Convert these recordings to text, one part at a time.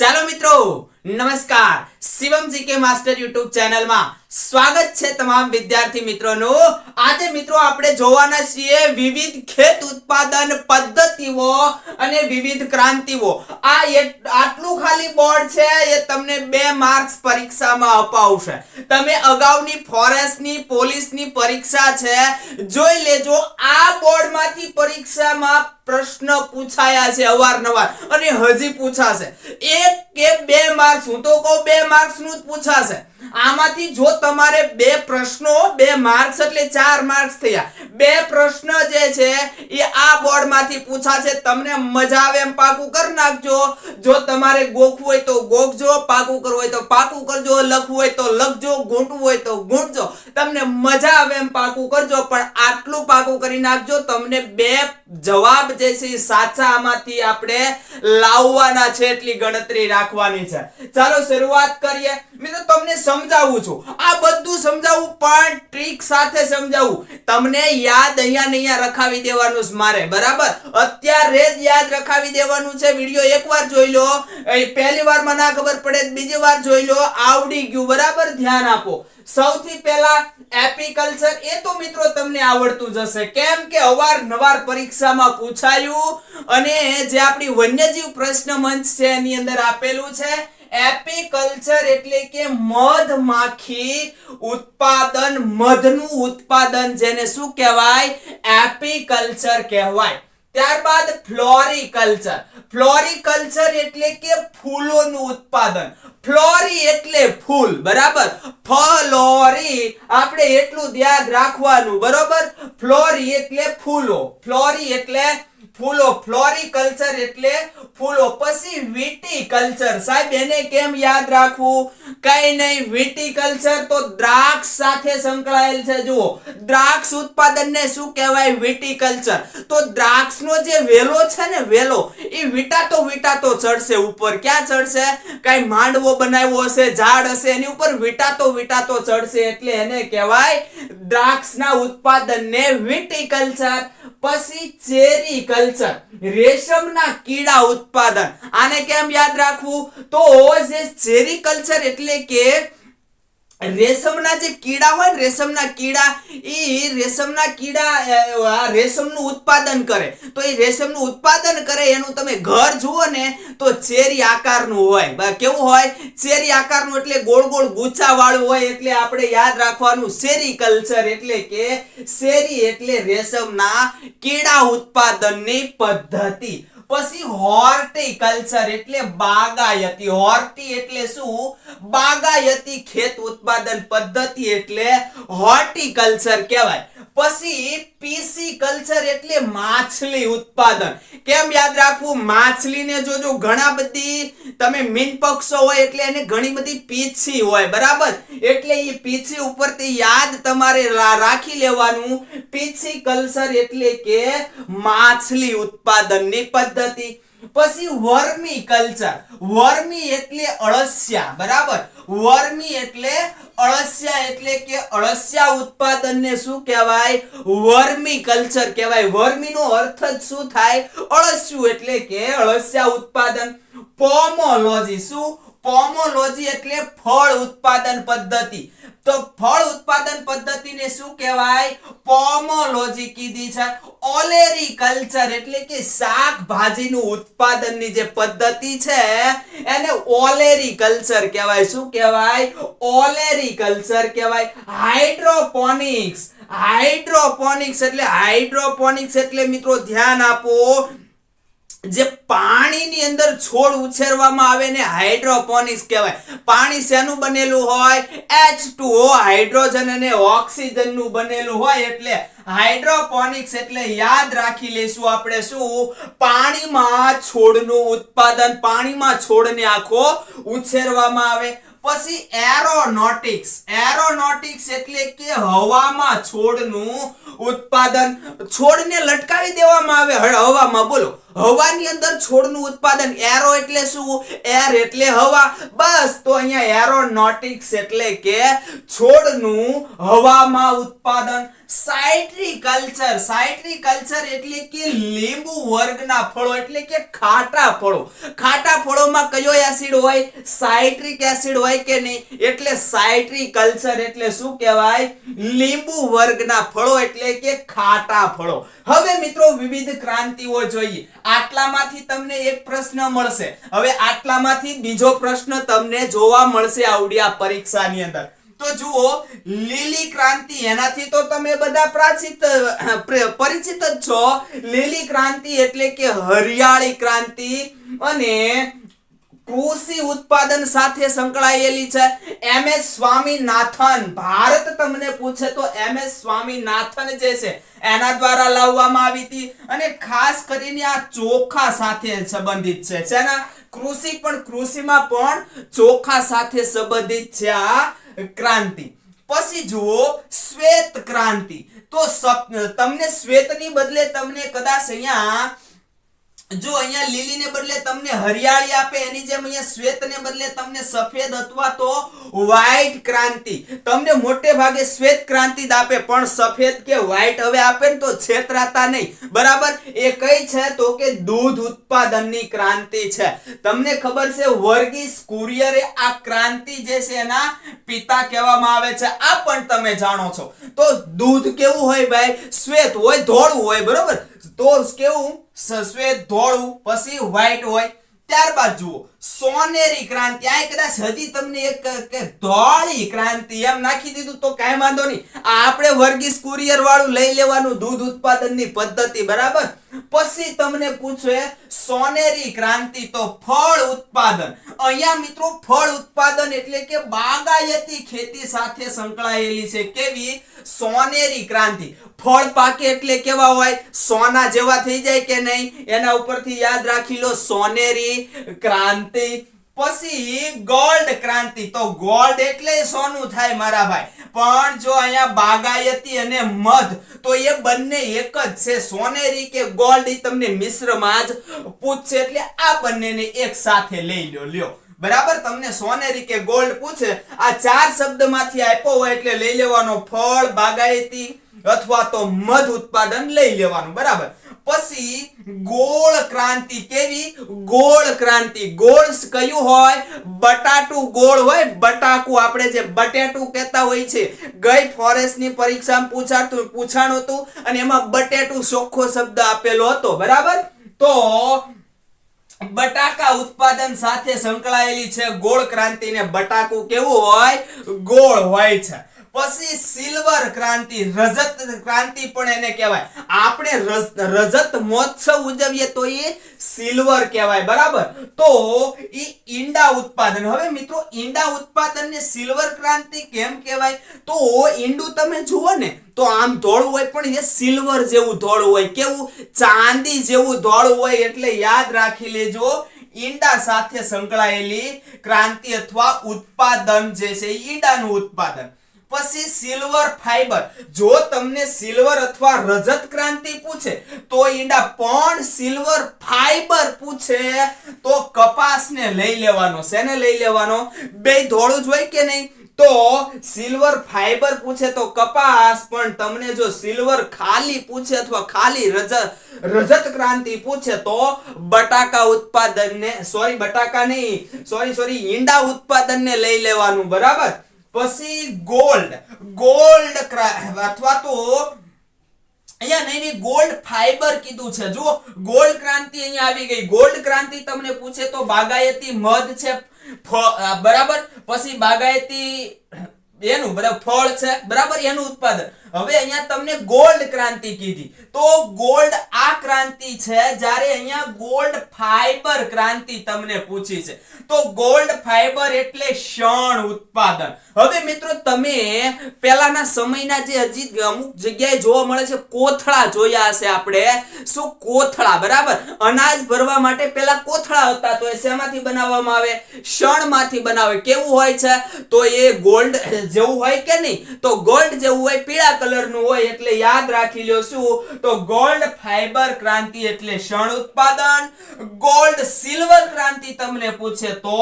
ચાલો મિત્રો નમસ્કાર. શિવમ જીકે માસ્ટર યુટ્યુબ ચેનલમાં સ્વાગત છે તમામ વિદ્યાર્થી મિત્રોનું. આજે મિત્રો આપણે જોવાના છીએ વિવિધ ખેત ઉત્પાદન પદ્ધતિઓ અને વિવિધ ક્રાંતિઓ. આ આટલું ખાલી બોર્ડ છે, એ તમને બે માર્ક્સ પરીક્ષામાં અપાવશે. તમે અગાઉની ફોરેસ્ટની, પોલીસની પરીક્ષા છે, જોઈ લેજો, આ બોર્ડમાંથી પરીક્ષામાં પ્રશ્ન પૂછાયા છે અવારનવાર અને હજી પૂછાશે. એક કે બે માર્ક્સ, હું તો કહું બે માર્ક્સનું જ પૂછાશે. આમાંથી જો તમારે બે પ્રશ્નો, બે માર્ક્સ એટલે ચાર માર્ક્સ થયા. બે પ્રશ્ન જે છે, એ આ બોર્ડમાંથી પૂછાશે. તમને મજા આવે એમ પાકું કરી નાખજો. જો તમારે ગોખવું હોય તો ગોખજો, પાકું કરવું હોય તો પાકું કરજો, લખવું હોય તો લખજો ગૂંટવું હોય તો ગૂંટજો તમને મજા આવે એમ પાકું કરજો, પણ આટલું પાકું કરી નાખજો. તમને બે જવાબ જે છે, એ સાચા આમાંથી આપણે લાવવાના છે, એટલી ગણતરી રાખવાની છે. ચાલો શરૂઆત કરીએ. મિત્રો, તમને સમજાવું છું. આ બધું સમજાવું, પણ ટ્રીક સાથે સમજાવું. તમને યાદ અહીંયા ને અહીંયા રખાવી દેવાનું મારે, બરાબર? અત્યારે જ યાદ રખાવી દેવાનું છે. વીડિયો એકવાર જોઈ લો. પહેલી વારમાં ના ખબર પડે બીજી વાર જોઈ લો. આવડી ગયું, બરાબર? ધ્યાન આપો. સૌથી પહેલા એપીકલ્ચર, એ તો મિત્રો તમને આવડતું જશે કેમ કે અવારનવાર પરીક્ષામાં પૂછાયું અને જે આપણી વન્યજીવ પ્રશ્ન મંચ છે એની અંદર આપેલું છે. એપીકલ્ચર એટલે કે મધમાખી ઉત્પાદન, મધનું ઉત્પાદન જેને શું કહેવાય? એપીકલ્ચર કહેવાય. ત્યારબાદ ફ્લોરિકલ્ચર. ફ્લોરિકલ્ચર એટલે કે ફૂલોનું ઉત્પાદન. ફ્લોરી એટલે ફૂલ, બરાબર? ફ્લોરી. આપણે એટલું ધ્યાન રાખવાનું, બરોબર? ફ્લોરી એટલે ફૂલો. ફ્લોરી એટલે ફૂલો ફ્લોરિકલ્ચર એટલે ફૂલો પછી વિટીકલ્ચર. સાહેબ, એને કેમ યાદ રાખવું? કઈ નહીં વિટીકલ્ચર તો દ્રાક્ષ સાથે સંકળાયેલ છે. જુઓ, દ્રાક્ષ ઉત્પાદનને શું કહેવાય વિટીકલ્ચર? તો દ્રાક્ષનો જે વેલો છે ને, વેલો, એ વિટાતો વિટાતો ચડશે ઉપર. ક્યાં ચડશે? કઈ માંડવો બનાવ્યો હશે, ઝાડ હશે, એની ઉપર વિટાતો વિટાતો ચડશે. એટલે એને કહેવાય દ્રાક્ષના ઉત્પાદનને વિટીકલ્ચર, પછી ચેરી કલ્ચર રેશમના કીડા ઉત્પાદન. આને કેમ યાદ રાખવું? તો જે ચેરી કલ્ચર એટલે કે રેશમના જે કીડા હોય ને, રેશમના કીડા એ રેશમના કીડા રેશમનું ઉત્પાદન કરે. તો એ રેશમનું ઉત્પાદન કરે, એનું તમે ઘર જુઓ ને, તો ચેરી આકારનું હોય. કેવું હોય? ચેરી આકારનું એટલે ગોળ ગોળ ગુચ્છા વાળું હોય, એટલે આપણે યાદ રાખવાનું શેરી કલ્ચર એટલે કે શેરી એટલે રેશમના કીડા ઉત્પાદનની પદ્ધતિ. પછી હોર્ટિકલ્ચર એટલે બાગાયતી. હોર્ટી એટલે શું? બાગાયતી ખેત ઉત્પાદન પદ્ધતિ એટલે હોર્ટિકલ્ચર કહેવાય. પછી પીસી કલ્ચર એટલે માછલી ઉત્પાદન. કેમ યાદ રાખવું? માછલીને જોજો ઘણા બધી તમે મીન પક્ષો હોય એટલે એને ઘણી બધી પીછી હોય, બરાબર? એટલે એ પીછી ઉપરથી યાદ તમારે રાખી લેવાનું. પીછી કલ્ચર એટલે કે માછલી ઉત્પાદનની પદ્ધતિ. પછી વર્મી કલ્ચર. વર્મી એટલે અળસિયા, બરાબર? વર્મી એટલે અળસિયા એટલે કે અળસિયા ઉત્પાદનને શું કહેવાય? વર્મી કલ્ચર કહેવાય. વર્મીનો અર્થ જ શું થાય? અળસિયું એટલે કે અળસિયા ઉત્પાદન. પોમોલોજી શું? પોમોલોજી એટલે ફળ ઉત્પાદન પદ્ધતિ. તો ફળ ઉત્પાદન પદ્ધતિને શું કહેવાય? પોમોલોજી કીધી છે. ઓલેરી કલ્ચર એટલે કે શાકભાજીનું ઉત્પાદનની જે પદ્ધતિ છે, એને ઓલેરી કલ્ચર કહેવાય. શું કહેવાય? ઓલેરી કલ્ચર કહેવાય. હાઇડ્રોપોનિક્સ હાઇડ્રોપોનિક્સ એટલે હાઇડ્રોપોનિક્સ એટલે મિત્રો ધ્યાન આપો. જે પાણીની અંદર છોડ ઉછેરવામાં આવે ને હાઇડ્રોપોનિક્સ કહેવાય. પાણી શેનું બનેલું હોય? એચ ટુ હાઇડ્રોજન અને ઓક્સિજનનું બનેલું હોય એટલે હાઇડ્રોપોનિક્સ એટલે યાદ રાખી લઈશું આપણે શું? પાણીમાં છોડનું ઉત્પાદન, પાણીમાં છોડને આખો ઉછેરવામાં આવે. પછી એરોનોટિક્સ. એરોનોટિક્સ એટલે કે હવામાં છોડનું ઉત્પાદન. છોડને લટકાવી દેવામાં આવે. હવામાં બોલો. હવાની અંદર છોડનું ઉત્પાદન, એરો એટલે શું? એર એટલે હવા. બસ, તો અહીંયા એરોનોટિક્સ એટલે કે છોડનું હવામાં ઉત્પાદન. સાઇટ્રીકલ્ચર સાઇટ્રીકલ્ચર એટલે કે લીંબુ વર્ગના ફળો, એટલે કે ખાટા ફળો. ખાટા ફળોમાં કયો એસિડ હોય? સાઇટ્રિક એસિડ હોય કે નહીં? એટલે સાઇટ્રીકલ્ચર એટલે શું કહેવાય? લીંબુ વર્ગના ફળો એટલે કે ખાટા ફળો. હવે મિત્રો વિવિધ ક્રાંતિઓ જોઈએ. આટલામાંથી તમને એક પ્રશ્ન મળશે. હવે આટલામાંથી બીજો પ્રશ્ન તમને જોવા મળશે આવડિયા પરીક્ષાની અંદર. તો જુઓ, લીલી ક્રાંતિ એનાથી તો તમે બધા પ્રાચિત પરિચિત જ છો. લીલી ક્રાંતિ એટલે કે હરિયાળી ક્રાંતિ અને કૃષિ ઉત્પાદન સાથે સંકળાયેલી છે. M S Swaminathan. ભારત તમને પૂછે તો એમ એસ સ્વામીનાથન જે છે, એના દ્વારા લાવવામાં આવી હતી. અને ખાસ કરીને આ ચોખા સાથે સંબંધિત છે. જેના કૃષિ પણ કૃષિમાં પણ ચોખા સાથે સંબંધિત છે આ ક્રાંતિ. પછી જુઓ, શ્વેત ક્રાંતિ. તો તમને શ્વેતની બદલે તમને કદાચ અહીંયા જો અહીંયા લીલીને બદલે તમને હરિયાળી આપે, એની જેમ અહીંયા શ્વેતને બદલે તમને સફેદ અથવા તો વ્હાઈટ ક્રાંતિ. તમને મોટે ભાગે શ્વેત ક્રાંતિ જ આપે, પણ સફેદ કે વ્હાઈટ હવે આપે ને તો છેતરાતા નહીં. બરાબર? એ કઈ છે? તો કે દૂધ ઉત્પાદનની ક્રાંતિ છે. તમને ખબર છે, વર્ગીસ કુરિયરે આ ક્રાંતિ જે છે એના પિતા કહેવામાં આવે છે. આ પણ તમે જાણો છો. તો દૂધ કેવું હોય ભાઈ? શ્વેત હોય, ધોળું હોય, બરાબર? તો કેવું? સ- શ્વેત ધોળું પછી વ્હાઈટ હોય ત્યારબાદ જુઓ. સોનેરી ક્રાંતિ. આ કદાચ હજી તમને એક કે ધોળી ક્રાંતિ એમ નાખી દીધું તો કાંઈ વાંધો નહીં. આ આપણે વર્ગીસ કુરિયર વાળું લઈ લેવાનું દૂધ ઉત્પાદનની પદ્ધતિ, બરાબર? પછી તમને પૂછે, સોનેરી ક્રાંતિ તો ફળ ઉત્પાદન. અહીંયા મિત્રો, ફળ ઉત્પાદન એટલે કે બાગાયતી ખેતી સાથે સંકળાયેલી છે. કેવી? સોનેરી ક્રાંતિ. ફળ પાકે એટલે કેવા હોય? સોના જેવા થઈ જાય કે નહીં? એના ઉપરથી યાદ રાખી લો, સોનેરી ક્રાંતિ પછી ગોલ્ડ ક્રાંતિ. તો ગોલ્ડ એટલે સોનું થાય મારા ભાઈ. પણ જો અહીંયા બાગાયતી અને મધ, તો એ બંને એક જ છે. સોનેરી કે ગોલ્ડ એ તમને મિશ્રમાં જ પૂછશે. એટલે આ બંનેને એક સાથે લઈ લ્યો. લ્યો. બરાબર? તમને સોનેરી કે ગોલ્ડ પૂછે, આ ચાર શબ્દમાંથી આપ્યો હોય એટલે લઈ લેવાનો ફળ, બાગાયતી અથવા તો મધ ઉત્પાદન લઈ લેવાનું. બરાબર? પછી ગોળ ક્રાંતિ કેવી? ગોળ ક્રાંતિ. ગોળ કયું હોય? બટાટું ગોળ હોય? બટાકુ. આપણે જે બટેટું કહેતા હોય છે, ગઈ ફોરેસ્ટની પરીક્ષામાં પૂછાતું, પૂછાણું હતું અને એમાં બટેટું ચોખ્ખો શબ્દ આપેલો હતો. બરાબર? તો બટાકા ઉત્પાદન સાથે સંકળાયેલી છે ગોળ ક્રાંતિ ને બટાકું કેવું હોય? ગોળ હોય છે. પછી સિલ્વર ક્રાંતિ, રજત ક્રાંતિ પણ એને કહેવાય. આપણે રજત મહોત્સવ ઉજવીએ તો એ સિલ્વર કહેવાય, બરાબર? તો એ ઈંડા ઉત્પાદન. હવે મિત્રો, ઈંડા ઉત્પાદનને સિલ્વર ક્રાંતિ કેમ કહેવાય? તો ઈંડું તમે જુઓ ને, તો આમ ધોળ હોય પણ એ સિલ્વર જેવું ધોળ હોય. કેવું? ચાંદી જેવું ધોળ હોય એટલે યાદ રાખી લેજો, ઈંડા સાથે સંકળાયેલી ક્રાંતિ અથવા ઉત્પાદન જે છે ઈંડાનું ઉત્પાદન. પછી સિલ્વર ફાઈબર જો તમને સિલ્વર અથવા રજત ક્રાંતિ પૂછે, તો ઈંડા પણ સિલ્વર ફાઈબર પૂછે. તો કપાસને લઈ લેવાનો, શેને લઈ લેવાનો? બે ધોળું જ હોય કે નહીં? તો સિલ્વર ફાઈબર પૂછે તો કપાસ, પણ તમને જો સિલ્વર ખાલી પૂછે અથવા ખાલી રજત રજત ક્રાંતિ પૂછે તો બટાકા ઉત્પાદનને, સોરી, બટાકા નહીં, સોરી સોરી, ઈંડા ઉત્પાદનને લઈ લેવાનું, બરાબર? પછી ગોલ્ડ ગોલ્ડ અથવા તો અહીંયા નહીં નહીં ગોલ્ડ ફાઈબર કીધું છે. જુઓ ગોલ્ડ ક્રાંતિ અહીંયા આવી ગઈ. ગોલ્ડ ક્રાંતિ તમને પૂછે તો બાગાયતી મધ છે. બરાબર? પછી બાગાયતી એનું બરાબર ફળ છે. બરાબર એનું ઉત્પાદન. હવે અહીંયા તમને ગોલ્ડ ક્રાંતિ કીધી. તો ગોલ્ડ આ ક્રાંતિ છે જ્યારે અહીંયા ગોલ્ડ ફાઈબર ક્રાંતિ તમને પૂછી છે. તો ગોલ્ડ ફાઈબર એટલે શણ ઉત્પાદન. હવે મિત્રો તમે પહેલાના સમયના જે હજી અમુક જગ્યાએ જોવા મળે છે, કોથળા જોયા હશે આપણે. શું કોથળા? બરાબર? અનાજ ભરવા માટે પહેલા કોથળા હતા તો એ શેમાંથી બનાવવામાં આવે? ક્ષણમાંથી બનાવે. કેવું હોય છે? તો એ ગોલ્ડ જેવું હોય કે નહીં? તો ગોલ્ડ જેવું હોય, પીળા કલરનું હોય એટલે યાદ રાખી લ્યો શું તો ગોલ્ડ ફાઈબર ક્રાંતિ એટલે શણ ઉત્પાદન. ગોલ્ડ સિલ્વર ક્રાંતિ તમને પૂછે તો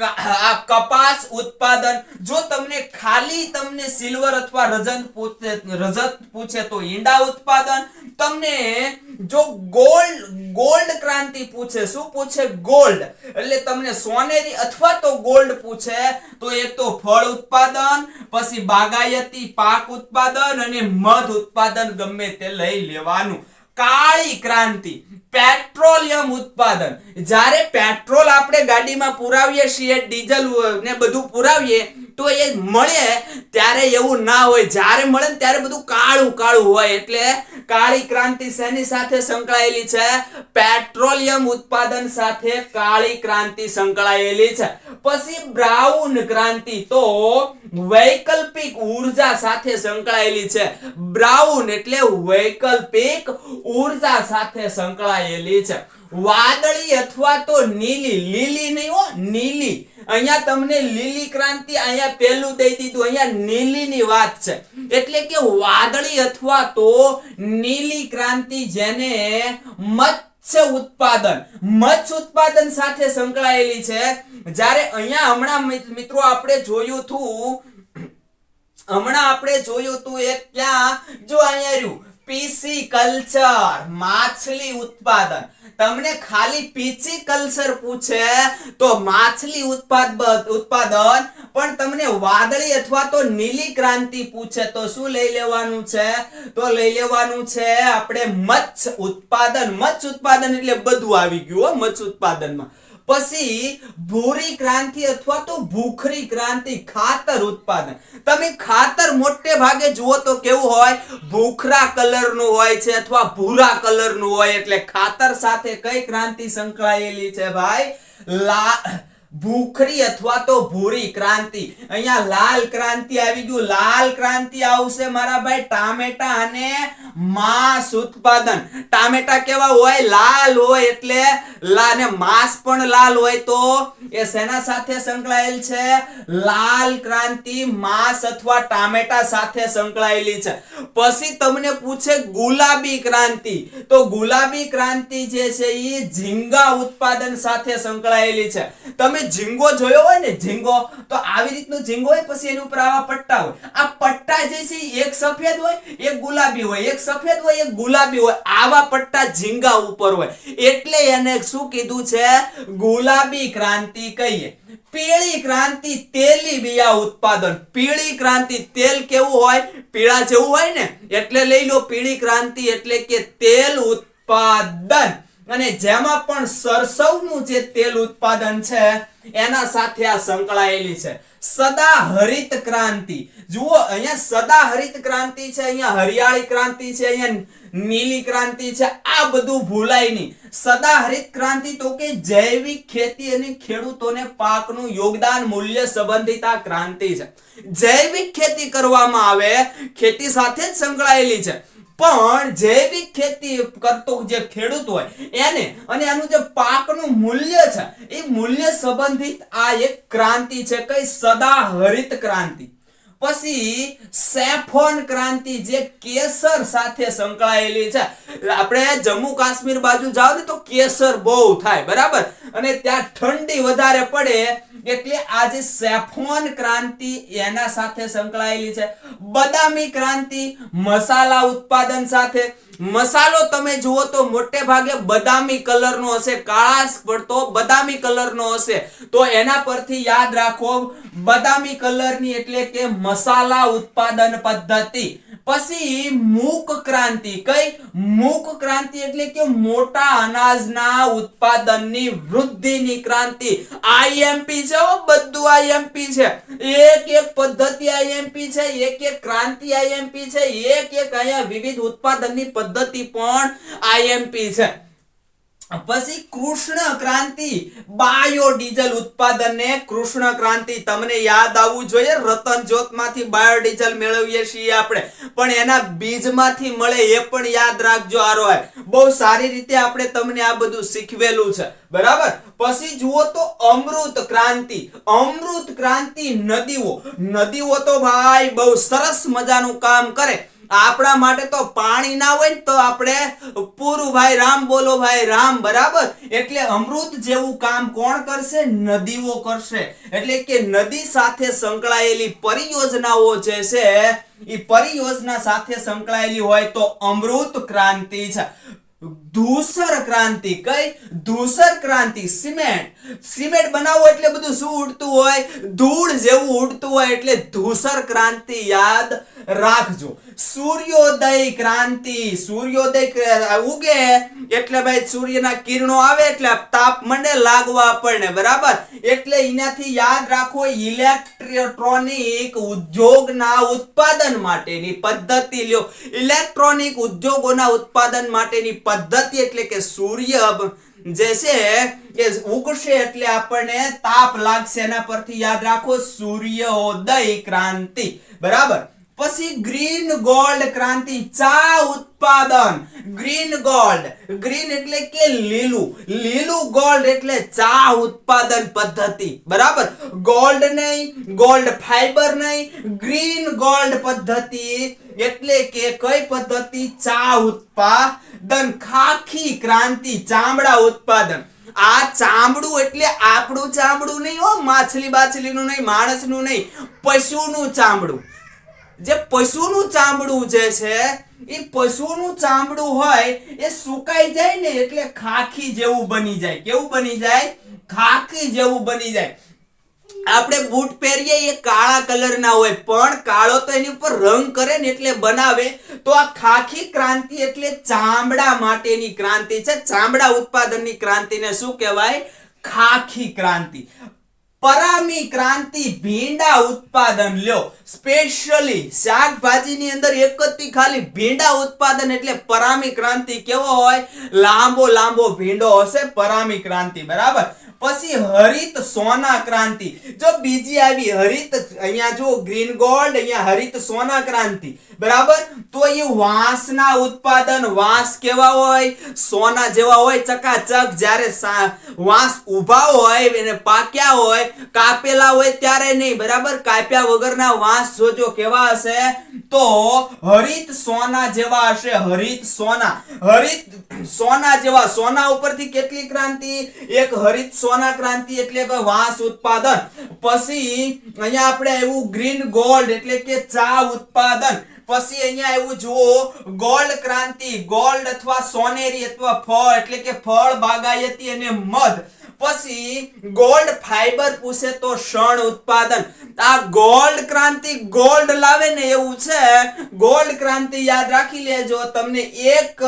આ કપાસ ઉત્પાદન. જો તમને ખાલી તમને સિલ્વર અથવા રજત પૂછે રજત પૂછે તો ઈંડા ઉત્પાદન. તમને જો ગોલ્ડ ગોલ્ડ ક્રાંતિ પૂછે, શું પૂછે? ગોલ્ડ એટલે તમને સોનેરી અથવા તો ગોલ્ડ પૂછે, તો એક તો ફળ ઉત્પાદન. પછી બાગાયતી પાક ઉત્પાદન અને મધ ઉત્પાદન ગમે તે લઈ લેવાનું. કાળી ક્રાંતિ. પેટ્રોલિયમ ઉત્પાદન. જ્યારે પેટ્રોલ આપણે ગાડીમાં પુરાવીએ છીએ, ડીઝલ ને બધું પુરાવીએ, તો એ મળે ત્યારે એવું ના હોય. જ્યારે મળે ને ત્યારે બધું કાળું કાળું હોય. એટલે કાળી ક્રાંતિ શેની સાથે સંકળાયેલી છે? પેટ્રોલિયમ ઉત્પાદન સાથે કાળી ક્રાંતિ સંકળાયેલી છે. પછી બ્રાઉન ક્રાંતિ તો વૈકલ્પિક ઊર્જા સાથે સંકળાયેલી છે. બ્રાઉન એટલે વૈકલ્પિક ઊર્જા સાથે સંકળાયેલી છે. વાદળી અથવા તો નીલી, લીલી નહીં હો, નીલી. અહીંયા તમને લીલી ક્રાંતિ અહીંયા પહેલું દઈ દીધું. અહીંયા નીલીની વાત છે. એટલે કે વાદળી અથવા તો નીલી ક્રાંતિ જેને મત્સ્ય ઉત્પાદન. મત્સ્ય ઉત્પાદન સાથે સંકળાયેલી છે. જ્યારે અહીંયા હમણાં મિત્રો આપણે જોયું હતું, હમણાં આપણે જોયું તું એક ક્યાં? જો અહીંયા રહ્યું. પીસી કલ્ચર માછલી ઉત્પાદન. તમને ખાલી પીસી કલ્ચર પૂછે તો માછલી ઉત્પાદન ઉત્પાદન, પણ તમને વાદળી અથવા તો નીલી ક્રાંતિ પૂછે તો શું લઈ લેવાનું છે? તો લઈ લેવાનું છે આપણે મચ્છ ઉત્પાદન. મચ્છ ઉત્પાદન એટલે બધું આવી ગયું મચ્છ ઉત્પાદનમાં. પછી ભૂરી ક્રાંતિ અથવા તો ભૂખરી ક્રાંતિ, ખાતર ઉત્પાદન. તમે ખાતર મોટે ભાગે જુઓ તો કેવું હોય? ભૂખરા કલરનું હોય છે અથવા ભૂરા કલરનું હોય, એટલે ખાતર સાથે કઈ ક્રાંતિ સંકળાયેલી છે ભાઈ? લા ભૂખરી અથવા તો ભૂરી ક્રાંતિ. અહીંયા લાલ ક્રાંતિ આવી ગયું. લાલ ક્રાંતિ આવશે મારા ભાઈ ટામેટા અને માંસ ઉત્પાદન. ટામેટા કેવા હોય? લાલ હોય એટલે લાને માંસ પણ લાલ હોય તો એ સેના સાથે સંકળાયેલ છે? લાલ ક્રાંતિ, માંસ અથવા ટામેટા સાથે સંકળાયેલી છે. પછી તમને પૂછે ગુલાબી ક્રાંતિ. તો ગુલાબી ક્રાંતિ જે છે એ ઝીંગા ઉત્પાદન સાથે સંકળાયેલી છે. તમે ઝીંગો જોયો હોય ને, ઝીંગો, તો આવી રીતનું ઝીંગો હોય, પછી એની ઉપર આવા પટ્ટા હોય. આ પટ્ટા જે છે એક સફેદ હોય, એક ગુલાબી હોય. એક સફેદ હોય, એક ગુલાબી હોય. આવા પટ્ટા ઝીંગા ઉપર હોય. એટલે એને શું કીધું છે? ગુલાબી ક્રાંતિ કહીએ. પીળી ક્રાંતિ તેલીબિયા ઉત્પાદન. પીળી ક્રાંતિ તેલ કેવું હોય? પીળા જેવું હોય ને? એટલે લઈ લો, પીળી ક્રાંતિ એટલે કે તેલ ઉત્પાદન. અને જેમાં પણ સરસવનું જે તેલ ઉત્પાદન છે, એના સાથે આ સંકળાયેલી છે. સદા હરિત ક્રાંતિ. જુઓ, અહીંયા સદા હરિત ક્રાંતિ છે, અહીંયા હરિયાળી ક્રાંતિ છે, અહીંયા નીલી ક્રાંતિ છે, આ બધું ભૂલાય નહીં. સદા હરિત ક્રાંતિ તો કે જૈવિક ખેતી અને ખેડૂતોને પાકનું યોગદાન મૂલ્ય સંબંધિત આ ક્રાંતિ છે. જૈવિક ખેતી કરવામાં આવે, ખેતી સાથે જ સંકળાયેલી છે. પણ જૈવિક ખેતી કરતો જે ખેડૂત હોય એને અને એનું જે પાકનું મૂલ્ય છે, એ મૂલ્ય સંબંધિત આ એક ક્રાંતિ છે, કઈ સદા હરિત ક્રાંતિ. પછી સેફોન ક્રાંતિ જે કેસર સાથે સંકળાયેલી છે. આપણે જમ્મુ કાશ્મીર બાજુ જાઓ ને તો કેસર બહુ થાય, બરાબર? અને ત્યાં ઠંડી વધારે પડે એટલે આ જે સેફોન ક્રાંતિ એના સાથે સંકળાયેલી છે. બદામી ક્રાંતિ, મસાલા ઉત્પાદન સાથે. મસાલો તમે જુઓ તો મોટે ભાગે બદામી કલરનો હશે, કાળાશ પડતો બદામી કલરનો હશે. તો એના પરથી યાદ રાખો, બદામી કલરની એટલે કે મસાલા ઉત્પાદન પદ્ધતિ. પછી મૂક ક્રાંતિ કઈ? મૂક ક્રાંતિ એટલે કે મોટા અનાજના ઉત્પાદનની વૃદ્ધિની ક્રાંતિ. આઈએમપી છે બધું આઈએમપી છે. એક એક પદ્ધતિ આઈએમપી છે, એક એક ક્રાંતિ આઈએમપી છે, એક એક અહીંયા વિવિધ ઉત્પાદનની પદ્ધતિ પણ આઈએમપી છે. પછી કૃષ્ણ ક્રાંતિ. બાયોડીઝલ ઉત્પાદનને કૃષ્ણ ક્રાંતિ. તમને યાદ આવવું જોઈએ, રતન જ્યોતમાંથી બાયોડીઝલ મેળવીએ છીએ આપણે. પણ એના બીજમાંથી મળે એ પણ યાદ રાખજો આરોહ. બહુ સારી રીતે આપણે તમને આ બધું શીખવેલું છે. બરાબર? પછી જુઓ તો અમૃત ક્રાંતિ. અમૃત ક્રાંતિ નદીઓ. નદીઓ તો ભાઈ બહુ સરસ મજાનું કામ કરે. આપણા માટે તો પાણી ના હોય ને તો આપણે, પૂરું ભાઈ રામ બોલો ભાઈ રામ, બરાબર? એટલે અમૃત જેવું કામ કોણ કરશે? નદીઓ કરશે. એટલે કે નદી સાથે સંકળાયેલી પરિયોજનાઓ જે છે એ પરિયોજના સાથે સંકળાયેલી હોય તો અમૃત ક્રાંતિ છે. ધૂસર ક્રાંતિ કઈ? ધૂસર ક્રાંતિ સિમેન્ટ. સિમેન્ટ બનાવો એટલે બધું શું ઉડતું હોય? ધૂળ જેવું ઉડતું હોય એટલે ધૂસર ક્રાંતિ યાદ રાખજો. સૂર્યોદય ક્રાંતિ. સૂર્યોદય ઉગે એટલે ભાઈ સૂર્યના કિરણો આવે એટલે તાપ મને લાગવા આપણને બરાબર? એટલે એનાથી યાદ રાખો, ઇલેક્ટ્રોનિક ઉદ્યોગના ઉત્પાદન માટેની પદ્ધતિ લ્યો. ઇલેક્ટ્રોનિક ઉદ્યોગોના ઉત્પાદન માટેની પદ્ધતિ એટલે કે સૂર્ય જે છે એ ઉગશે એટલે આપણને તાપ લાગશે. એના પરથી યાદ રાખો, સૂર્યોદય ક્રાંતિ. બરાબર? પછી ગ્રીન ગોલ્ડ ક્રાંતિ, ચા ઉત્પાદન. ગ્રીન ગોલ્ડ ગ્રીન એટલે કે લીલું. લીલું ગોલ્ડ એટલે ચા ઉત્પાદન પદ્ધતિ. બરાબર? ગોલ્ડ નહીં ગોલ્ડ ફાઈબર નહીં. ગ્રીન ગોલ્ડ પદ્ધતિ એટલે કે કઈ પદ્ધતિ? ચા ઉત્પાદન. ખાખી ક્રાંતિ, ચામડા ઉત્પાદન. આ ચામડું એટલે આપણું ચામડું નહીં હો, માછલી બાછલીનું નહીં, માણસનું નહીં, પશુનું ચામડું. જે પશુનું ચામડું જે છે એ પશુનું ચામડું હોય, એ સુકાઈ જાય ને એટલે ખાખી જેવું બની જાય. કેવું બની જાય? ખાખી જેવું બની જાય. આપણે બૂટ પહેરીએ એ કાળા કલરના હોય, પણ કાળો તો એની ઉપર રંગ કરે ને એટલે બનાવે. તો આ ખાખી ક્રાંતિ એટલે ચામડા માટેની ક્રાંતિ છે. ચામડા ઉત્પાદનની ક્રાંતિને શું કહેવાય? ખાખી ક્રાંતિ. પરામી ક્રાંતિ ભીંડા ઉત્પાદન. લ્યો સ્પેશિયલી શાકભાજીની અંદર એક જ થી ખાલી ભીંડા ઉત્પાદન એટલે પરામી ક્રાંતિ કેવો હોય? લાંબો લાંબો ભીંડો હશે પરામી ક્રાંતિ, બરાબર? પછી હરિત સોના ક્રાંતિ જો બીજી આવી હરિત, અહીંયા જો ગ્રીન ગોલ્ડ અહીંયા હરિત સોના ક્રાંતિ બરાબર? તો એ વાંસના ઉત્પાદન, વાંસ કેવા હોય? સોના જેવા હોય, ચકાચક. જ્યારે વાંસ ઊભા હોય, એને પાક્યા હોય, કાપેલા હોય ત્યારે નહીં. બરાબર? કાપ્યા વગરના વાંસ જોજો કેવા હશે? તો હરિત સોના જેવા હશે. હરિત સોના. હરિત સોના જેવા. સોના ઉપરથી કેટલી ક્રાંતિ? એક હરિત સોના ક્રાંતિ એટલે કે વાંસ ઉત્પાદન. પછી અહીંયા આપણે આવ્યું ગ્રીન ગોલ્ડ એટલે કે ચા ઉત્પાદન. પછી અહીંયા એવું જુઓ ગોલ્ડ ક્રાંતિ. ગોલ્ડ અથવા સોનેરી અથવા ફળ એટલે કે ફળ બાગાયતી અને મધ. પછી ગોલ્ડ ફાઈબર પૂછે તો શણ ઉત્પાદન. આ ગોલ્ડ ક્રાંતિ ગોલ્ડ લાવે ને એવું છે. ગોલ્ડ ક્રાંતિ યાદ રાખી લેજો. તમને એક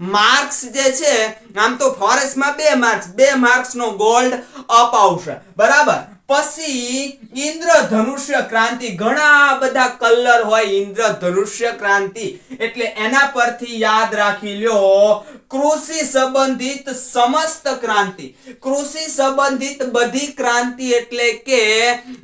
માર્ક્સ જે છે, આમ તો ફોરેસ્ટમાં બે માર્ક્સ બે માર્ક્સ નો ગોલ્ડ અપ આવશે. બરાબર? પછી ઇન્દ્રધનુષ્ય ક્રાંતિ. ઘણા બધા કલર હોય ઇન્દ્રધનુષ્ય ક્રાંતિ. એટલે એના પરથી યાદ રાખી લ્યો. કૃષિ સંબંધિત સમસ્ત ક્રાંતિ. કૃષિ સંબંધિત બધી ક્રાંતિ એટલે કે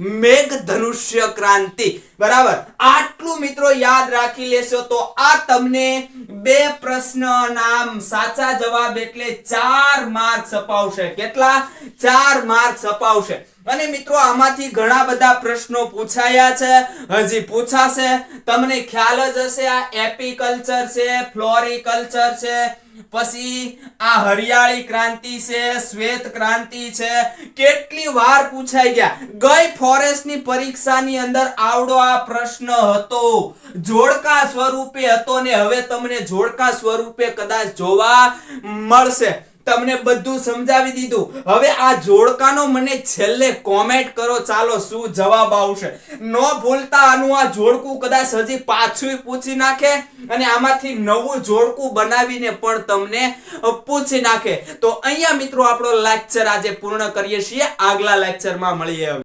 મેઘધનુષ્ય ક્રાંતિ. બરાબર? આટલું મિત્રો યાદ રાખી લેશો તો આ તમને બે પ્રશ્ન નામ સાચા જવાબ એટલે ચાર માર્ક્સ અપાવશે કેટલા? ચાર માર્ક્સ અપાવશે અને મિત્રો, આમાંથી ઘણા બધા પ્રશ્નો પૂછાયા છે. હજી પૂછાશે. તમને ખ્યાલ જ હશે, આ એપીકલ્ચર છે, ફ્લોરિકલ્ચર છે પછી આ હરિયાળી ક્રાંતિ છે, શ્વેત ક્રાંતિ છે, કેટલી વાર પૂછાઈ ગયા. ગઈ ફોરેસ્ટની પરીક્ષાની અંદર આવડો આ પ્રશ્ન હતો. જોડકા સ્વરૂપે હતો ને હવે તમને જોડકા સ્વરૂપે કદાચ જોવા મળશે. તમને બધું સમજાવી દીધું. હવે આ જોડકાનો મને છેલ્લે કોમેન્ટ કરો, ચાલો શું જવાબ આવશે. ન ભૂલતા આનું આ જોડકું કદાચ હજી પાછું પૂછી નાખે અને આમાંથી નવું જોડકું બનાવીને પણ તમને પૂછી નાખે. તો અહીંયા મિત્રો આપણો લેક્ચર આજે પૂર્ણ કરીએ છીએ. આગલા લેક્ચરમાં મળીએ